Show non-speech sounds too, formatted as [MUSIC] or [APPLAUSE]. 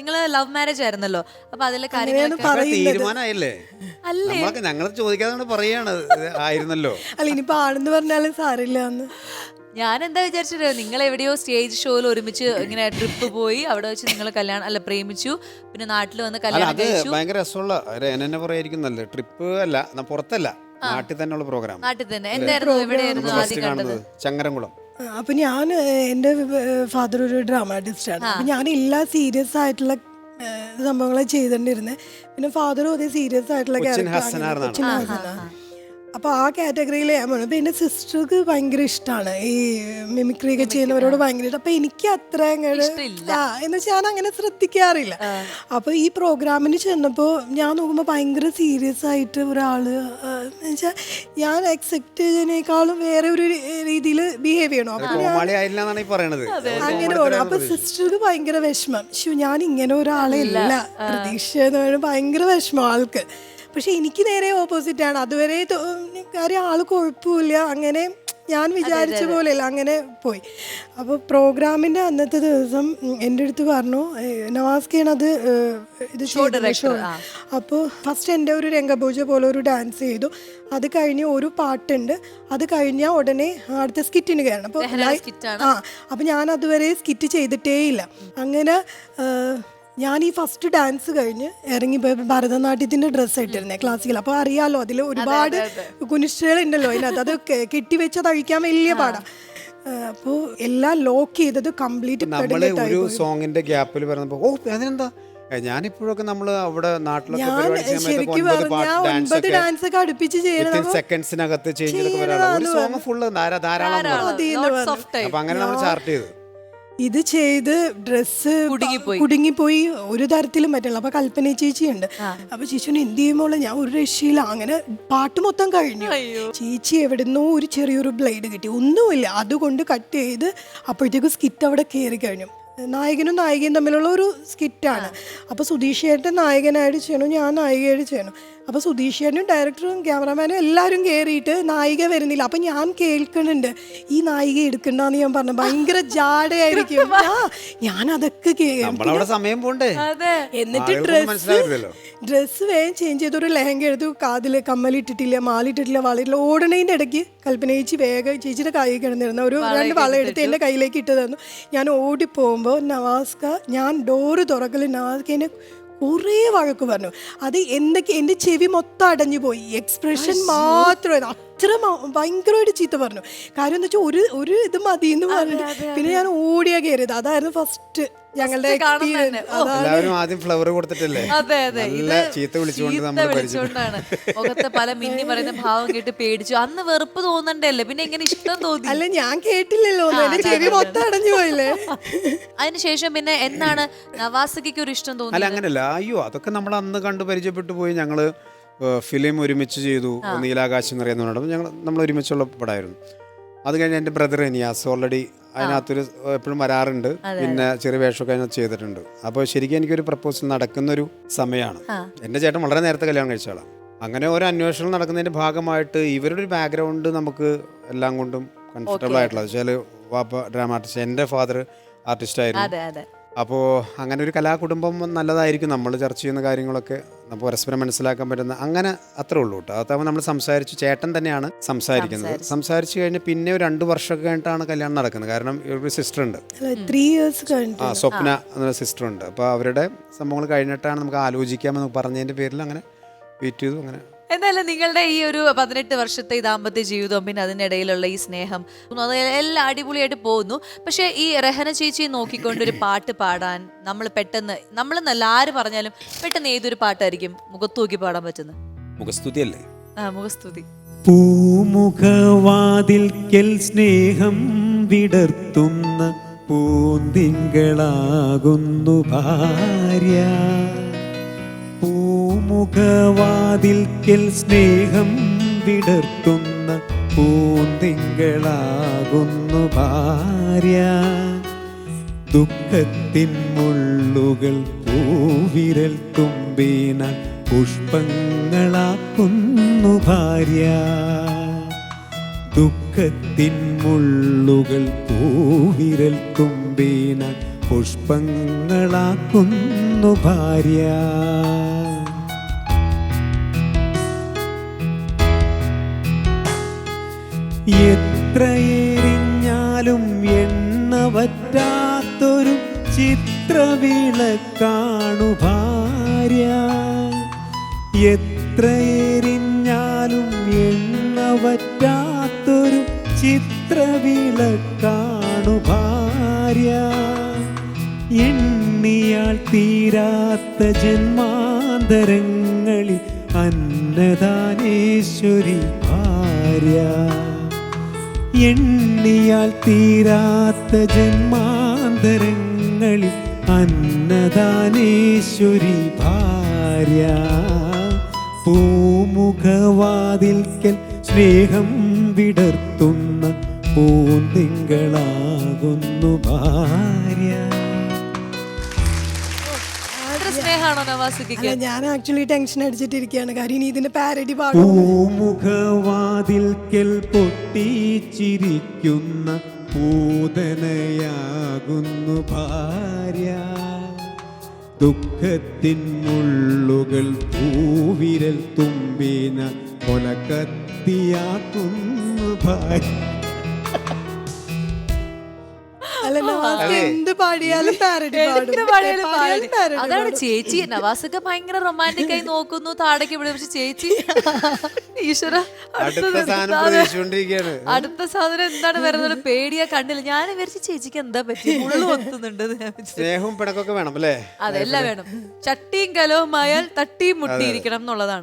നിങ്ങൾ love marriage ആയിരുന്നല്ലോ. അപ്പൊ അതിലെ കാര്യങ്ങൾ കാര്യങ്ങളൊക്കെ തീരുമാനമായില്ലേ? അല്ലേ? നമ്മളൊക്കെ ഞങ്ങൾ ചോദിക്കാതെ പറയാണ്. ആയിരുന്നല്ലോ. അല്ല ഇനിയിപ്പോ ആണെന്ന് പറഞ്ഞാലും സാറില്ല എന്ന്. ഞാൻ എന്താ വിചാരിച്ചത്? നിങ്ങൾ എവിടെയോ സ്റ്റേജ് ഷോയിൽ ഒരുമിച്ച് ഇങ്ങനെ ട്രിപ്പ് പോയി അവിടെ വെച്ച് നിങ്ങൾ കല്യാണം അല്ല പ്രേമിച്ചു. പിന്നെ നാട്ടിൽ വന്ന് കല്യാണം അത് കഴിച്ചു. ഭയങ്കര രസമുള്ള ഒരു എന്നെ പറയായിരിക്കും നല്ലത്. ട്രിപ്പ് അല്ല പുറത്തല്ല. നാട്ടിൽ തന്നെയുള്ള പ്രോഗ്രാം നാട്ടിൽ തന്നെ. എന്തായിരുന്നു? എവിടെയായിരുന്നു ആദ്യം കണ്ടത്? ചങ്ങരംകുളം. അപ്പൊ ഞാൻ എന്റെ എന്റെ ഫാദർ ഒരു ഡ്രാമാറ്റിസ്റ്റാണ് ആണ്. അപ്പൊ ഞാൻ എല്ലാ സീരിയസ് ആയിട്ടുള്ള സംഭവങ്ങളെ ചെയ്തിട്ടുണ്ടിരുന്നത് പിന്നെ ഫാദറും അതേ സീരിയസ് ആയിട്ടുള്ള കൊച്ചിൻ character ഹസനാർ ആണ്. എന്നാണ്. കൊച്ചിൻ ഹസനാർ. അപ്പൊ ആ കാറ്റഗറിയിലെ ഞാൻ പോണു. എന്റെ എന്റെ സിസ്റ്റർക്ക് ഭയങ്കര ഇഷ്ടമാണ് ഈ മിമിക്രി ഒക്കെ ചെയ്യുന്നവരോട് ഭയങ്കര ഇഷ്ടം. അപ്പോൾ എനിക്ക് അത്ര അങ്ങോട്ട്. ആ എന്ന് വെച്ചാൽ ഞാൻ അങ്ങനെ ശ്രദ്ധിക്കാറില്ല. അപ്പോൾ ഈ പ്രോഗ്രാമിന് ചെന്നപ്പോൾ ഞാൻ നോക്കുമ്പോൾ ഭയങ്കര സീരിയസ് ആയിട്ട് ഒരാൾ എന്ന് വെച്ചാൽ ഞാൻ എക്സെപ്റ്റ് ചെയ്തതിനേക്കാളും വേറെ ഒരു രീതിയിൽ ബിഹേവ് ചെയ്യണം. അപ്പോൾ ഞാൻ അങ്ങനെ പോകണം അപ്പോൾ സിസ്റ്റർക്ക് ഭയങ്കര വിഷമം. ശോ ഞാൻ ഇങ്ങനെ ഒരാളെ ഇല്ല. പ്രതീക്ഷ എന്ന് പറയുന്നത് ഭയങ്കര വിഷമം ആൾക്ക്. പക്ഷെ എനിക്ക് നേരെ ഓപ്പോസിറ്റാണ് അതുവരെ കാര്യം ആൾ കുഴപ്പമില്ല. അങ്ങനെ ഞാൻ വിചാരിച്ച പോലെയല്ല. അങ്ങനെ പോയി. അപ്പോൾ പ്രോഗ്രാമിന്റെ അന്നത്തെ ദിവസം എന്റെ അടുത്ത് പറഞ്ഞു നവാസ് നവാസ്കയാണ് അത് ഇത് ഷോ അപ്പോൾ ഫസ്റ്റ് എന്റെ ഒരു രംഗപൂജ പോലെ ഒരു ഡാൻസ് ചെയ്തു. അത് കഴിഞ്ഞ് ഒരു പാട്ടുണ്ട്. അത് കഴിഞ്ഞാൽ ഉടനെ അടുത്ത സ്കിറ്റിന് കയറണം. അപ്പോൾ ആ അപ്പോൾ ഞാൻ അതുവരെ സ്കിറ്റ് ചെയ്തിട്ടേ ഇല്ല അങ്ങനെ ഞാൻ ഈ ഫസ്റ്റ് ഡാൻസ് കഴിഞ്ഞ് ഇറങ്ങിപ്പോയി ഭരതനാട്യത്തിന്റെ ഡ്രസ്സ് ഇട്ടിരുന്നേ ക്ലാസ്സിക്കൽ അപ്പൊ അറിയാലോ അതിൽ ഒരുപാട് കുനിഷ്ഠകൾ ഉണ്ടല്ലോ [LAUGHS] അതിനകത്ത്. അതൊക്കെ കെട്ടിവെച്ച് തഴിക്കാൻ വലിയ പാടാ. അപ്പോൾ എല്ലാം ലോക്ക് ചെയ്തത് കംപ്ലീറ്റ് നമ്മൾ ഒരു സോങ്ങിന്റെ ഗ്യാപ്പിൽ ഓ അതിനെന്താ? ഞാനിപ്പോഴൊക്കെ നമ്മൾ അവിടെ നാട്ടിലൊക്കെ ഒൻപത് ഡാൻസ് ഒക്കെ അടുപ്പിച്ച് ചെയ്യണം സെക്കൻഡ്സിനകത്ത് ചേഞ്ച് ഒരു സോങ് ഫുള്ള് ധാരാളം ഉണ്ട്. Lots അപ്പൊ അങ്ങനെ നമ്മൾ ചാർട്ട് ചെയ്തു. ഇത് ചെയ്ത് ഡ്രസ്സ് കുടുങ്ങിപ്പോയി. കുടുങ്ങിപ്പോയി ഒരു തരത്തിലും പറ്റില്ല. അപ്പൊ കൽപ്പന ചേച്ചിയുണ്ട്. അപ്പൊ ചേച്ചിന് എന്ത് ചെയ്യുമ്പോൾ ഞാൻ ഒരു രക്ഷയില്ല. അങ്ങനെ പാട്ട് മൊത്തം കഴിഞ്ഞു. ചേച്ചി എവിടുന്നോ ഒരു ചെറിയൊരു ബ്ലേഡ് കിട്ടി. ഒന്നുമില്ല. അതുകൊണ്ട് കട്ട് ചെയ്ത് അപ്പോഴത്തേക്കും സ്കിറ്റ് അവിടെ കയറി കഴിഞ്ഞു. നായകനും നായികയും തമ്മിലുള്ള ഒരു സ്കിറ്റാണ്. അപ്പോൾ സുധീഷ് നായകനായിട്ട് ചെയ്യണം ഞാൻ നായികയായിട്ട് ചെയ്യണം അപ്പോൾ സുധീഷേനും ഡയറക്ടറും ക്യാമറമാനും എല്ലാവരും കയറിയിട്ട് നായിക വരുന്നില്ല. അപ്പം ഞാൻ കേൾക്കുന്നുണ്ട് ഈ നായിക എടുക്കണ്ടെന്ന് ഞാൻ പറഞ്ഞു. ഭയങ്കര ജാടയായിരിക്കും. ഞാൻ അതൊക്കെ സമയം പോണ്ടേ? അതെ. എന്നിട്ട് ഡ്രസ്സ് ഡ്രസ്സ് വേഗം ചേഞ്ച് ചെയ്ത് ഒരു ലെഹങ്ക എടുത്തു കാതിൽ കമ്മലിട്ടിട്ടില്ല മാലിട്ടിട്ടില്ല വളയിട്ടില്ല ഓടണേന്റെ ഇടയ്ക്ക് കൽപ്പന ചേച്ചി വേഗം ചേച്ചിയുടെ കൈ കിടന്നിരുന്ന. ഒരു രണ്ട് വള എടുത്ത് എന്റെ കയ്യിലേക്ക് ഇട്ട് തന്നു. ഞാൻ ഓടിപ്പോകുമ്പോൾ നവാസ്ക ഞാൻ ഡോറ് തുറക്കൽ നവാസ്ക എന്നെ കുറേ വഴക്ക് പറഞ്ഞു. അത് എന്തൊക്കെ എന്റെ ചെവി മൊത്തം അടഞ്ഞു പോയി എക്സ്പ്രഷൻ മാത്രം. മ- ഭയങ്കരമായിട്ട് ചീത്ത പറഞ്ഞു. കാര്യം എന്ന് വെച്ചാൽ ഒരു ഒരു ഇത് മതി എന്ന് പറഞ്ഞിട്ട് പിന്നെ ഞാൻ ഓടിയാ കയറിയത് അതായിരുന്നു ഫസ്റ്റ് ഞങ്ങളുടെ എല്ലാവരും ആദ്യം ഫ്ലവർ കൊടുത്തിട്ടല്ലേ? അതെ അതെ. ഇത് ചീത്ത വിളിച്ചുകൊണ്ട് നമ്മൾ വിളിച്ചുകൊണ്ടാണ്. മുഖത്തെ പല മിന്നി പറയുന്ന ഭാവം കേട്ട് പേടിച്ചു. അന്ന് വെറുപ്പ് തോന്നണ്ടല്ലേ? പിന്നെ ഇങ്ങനെ ഇഷ്ടം തോന്നി? അല്ല ഞാൻ കേട്ടില്ലല്ലോ ചെവി മൊത്തം അടഞ്ഞു പോയില്ലേ? അതിനുശേഷം പിന്നെ എന്നാണ് നവാസകിക്ക് ഒരു ഇഷ്ടം തോന്നി അല്ല അങ്ങനല്ല. അയ്യോ അതൊക്കെ നമ്മൾ അന്ന് കണ്ട് പരിചയപ്പെട്ടു പോയി ഞങ്ങൾ. ഫിലിം ഒരുമിച്ച് ചെയ്തു നീലാകാശം എന്ന് പറയുന്ന പടം. ഞങ്ങൾ നമ്മൾ ഒരുമിച്ചുള്ള പടമായിരുന്നു. അത് കഴിഞ്ഞ് എന്റെ ബ്രദർ നിയാസ് ഓൾറെഡി അതിനകത്തൊരു എപ്പോഴും വരാറുണ്ട്. പിന്നെ ചെറിയ വേഷമൊക്കെ അതിനകത്ത് ചെയ്തിട്ടുണ്ട്. അപ്പോൾ ശരിക്കും എനിക്കൊരു പ്രപ്പോസൽ നടക്കുന്നൊരു സമയമാണ്. എന്റെ ചേട്ടൻ വളരെ നേരത്തെ കല്യാണം കഴിച്ചാളാണ് അങ്ങനെ ഓരോ അന്വേഷണം നടക്കുന്നതിന്റെ ഭാഗമായിട്ട് ഇവരുടെ ഒരു ബാക്ക്ഗ്രൗണ്ട് നമുക്ക് എല്ലാം കൊണ്ടും കംഫർട്ടബിൾ ആയിട്ടുള്ളത് വെച്ചാൽ വാപ്പ ഡ്രാമ ആർട്ടിസ്റ്റ് എന്റെ ഫാദർ ആർട്ടിസ്റ്റ് ആയിരുന്നു. അപ്പോൾ അങ്ങനെ ഒരു കലാകുടുംബം നല്ലതായിരിക്കും നമ്മൾ ചർച്ച ചെയ്യുന്ന കാര്യങ്ങളൊക്കെ നമുക്ക് പരസ്പരം മനസ്സിലാക്കാൻ പറ്റുന്ന അങ്ങനെ അത്രേ ഉള്ളൂ കേട്ടോ. അതാവുമ്പോൾ നമ്മൾ സംസാരിച്ച് ചേട്ടൻ തന്നെയാണ് സംസാരിക്കുന്നത്. സംസാരിച്ചു. കഴിഞ്ഞ് പിന്നെ ഒരു രണ്ട് വർഷമൊക്കെ കഴിഞ്ഞിട്ടാണ് കല്യാണം നടക്കുന്നത്. കാരണം ഒരു സിസ്റ്റർ ഉണ്ട്. ത്രീ ഇയേഴ്സ് ആ സ്വപ്ന എന്ന സിസ്റ്റർ ഉണ്ട്. അപ്പോൾ അവരുടെ സംഭവങ്ങൾ കഴിഞ്ഞിട്ടാണ് നമുക്ക് ആലോചിക്കാമെന്ന് പറഞ്ഞതിന്റെ പേരിൽ അങ്ങനെ വെയിറ്റ് ചെയ്തു അങ്ങനെ എന്തായാലും നിങ്ങളുടെ ഈ ഒരു പതിനെട്ട് വർഷത്തെ ഈ ദാമ്പത്യ ജീവിതവും പിന്നെ അതിനിടയിലുള്ള ഈ സ്നേഹം അത് എല്ലാം അടിപൊളിയായിട്ട് പോകുന്നു. പക്ഷേ ഈ രഹന ചേച്ചിയെ നോക്കിക്കൊണ്ട് ഒരു പാട്ട് പാടാൻ നമ്മൾ പെട്ടെന്ന് നമ്മൾ നല്ല ആര് പറഞ്ഞാലും പെട്ടെന്ന് ഏതൊരു പാട്ടായിരിക്കും മുഖത്ത് നോക്കി പാടാൻ പറ്റുന്നത്? മുഖസ്തുതി അല്ലേ ആ മുഖസ്തുതി. പൂമുഖവാതിൽക്കൽ സ്നേഹം വിടർത്തുന്ന പൂന്തിങ്കളാകുന്നു ഭാര്യ. പൂമുഖവാതിൽക്കൽ സ്നേഹം വിടർത്തുന്ന പൂന്തിങ്കളാകുന്നു ഭാര്യ. ദുഃഖത്തിൻ മുള്ളുകൾ പൂവിരൽ തുമ്പീന പുഷ്പങ്ങളാക്കുന്നു ഭാര്യ. ദുഃഖത്തിൻ മുള്ളുകൾ പൂവിരൽ തുമ്പീന പുഷ്പങ്ങളാക്കുന്നു ഭാര്യ. എത്രയേറിഞ്ഞാലും എണ്ണ പറ്റാത്തൊരു ചിത്രവിളക്കാണു ഭാര്യ. എത്രയേറിഞ്ഞാലും എണ്ണ പറ്റാത്തൊരു തീരാത്ത ജന്മാന്തരങ്ങളിൽ അന്നദാനേശ്വരി ഭാര്യ. എണ്ണിയാൽ തീരാത്ത ജന്മാന്തരങ്ങളിൽ അന്നദാനേശ്വരി ഭാര്യ. പൂമുഖവാതിൽക്കൽ സ്നേഹം വിടർത്തുന്ന പൂന്തിങ്കളാകുന്നു ഭാര്യ. അല്ല ഞാൻ ആക്ച്വലി ടെൻഷൻ അടിച്ചിട്ടിരിക്കുകയാണ്. കാര്യം ഇനി ഇതിന്റെ പാരഡി പൂമുഖവാതിൽക്കൽ പൊട്ടിച്ചിരിക്കുന്ന പൂതനയാകുന്നു ഭാര്യ. ദുഃഖത്തിൻ മുള്ളുകൾ പൂവിരൽ തുമ്പിന കൊലക്കത്തിയാക്കുന്നു ഭാര്യ. നവാസ് എന്ത് പാടിയാലും പാരഡി എന്ത് പാടിയാലും അതാണ് ചേച്ചി. നവാസൊക്കെ ഭയങ്കര റൊമാന്റിക് ആയി നോക്കുന്നു. താടക്ക് ഇവിടെ പക്ഷെ ചേച്ചി. ഈശ്വര അടുത്ത സാധനം പ്രതീക്ഷിച്ചുകൊണ്ടിരിക്കുകയാണ് അടുത്ത സാധനം എന്താണ് വരുന്നത്? പേടിയാ കണ്ടില്ല. ഞാൻ വിചാരിച്ചു ചേച്ചിക്ക് എന്താ പറ്റി മുള്ളു ഒത്തുന്നുണ്ട് സ്നേഹവും പിണക്കൊക്കെ വേണം അല്ലേ? അതെല്ലാം വേണം. ചട്ടിയും കലവുമായാൽ തട്ടിയും മുട്ടിയിരിക്കണം എന്നുള്ളതാണ്.